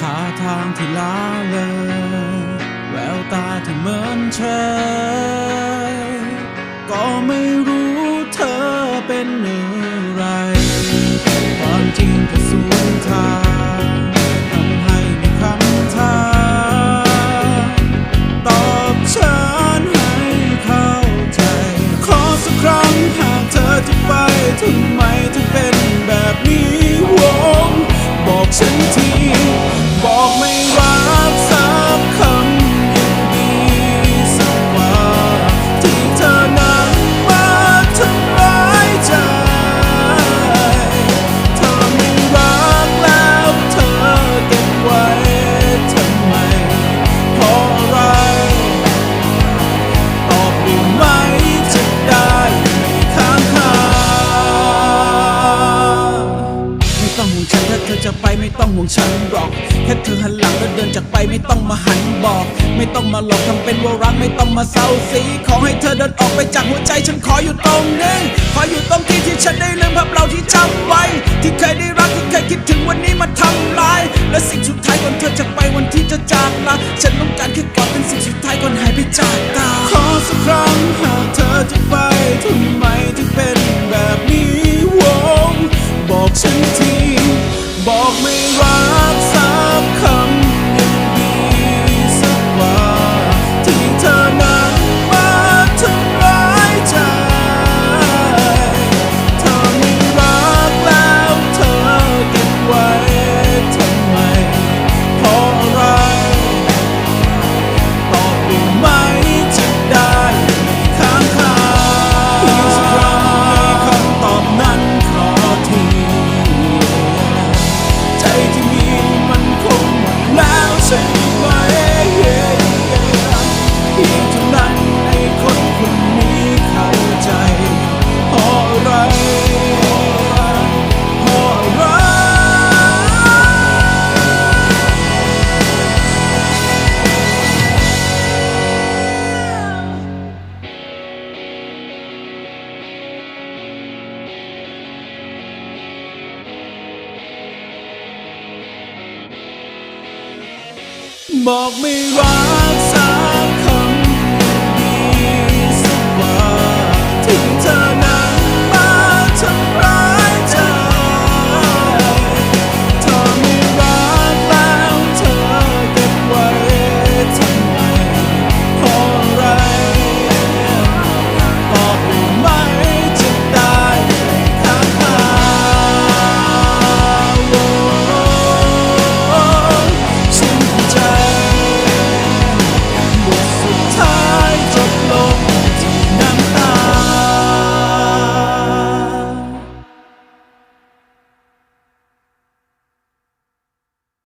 ท่าทางที่ล้าเลย แววตาที่เหมือนเชยก็ไม่รู้เธอเป็นอะไรความจริงที่สวนทางทำให้มีคำถามตอบฉันให้เข้าใจ ขอสักครั้งหากเธอจะไปทำไมถึง อไปไม่ต้องห่วงฉันหรอก แค่เธอหันหลังแล้วเดินจากไปไม่ต้องมาหันบอก ไม่ต้องมาหลอกทำเป็นว่ารักไม่ต้องมาเศร้าสีขอให้เธอเดินออกไปจากหัวใจฉันขออยู่ตรงนี้ขออยู่ตรงที่ที่ฉันได้ลืมภาพเราที่จำไว้ ที่เคยได้รักที่เคยคิดถึงวันนี้มาทำลาย และสิ่งสุดท้ายก่อนเธอจะไปวันที่จะจากลาฉันต้องการแค่กอดเป็นสิ่งสุดท้ายก่อนหายไปจากตาขอสักครั้งหากเธอจะไปทำไม บอกไม่รัก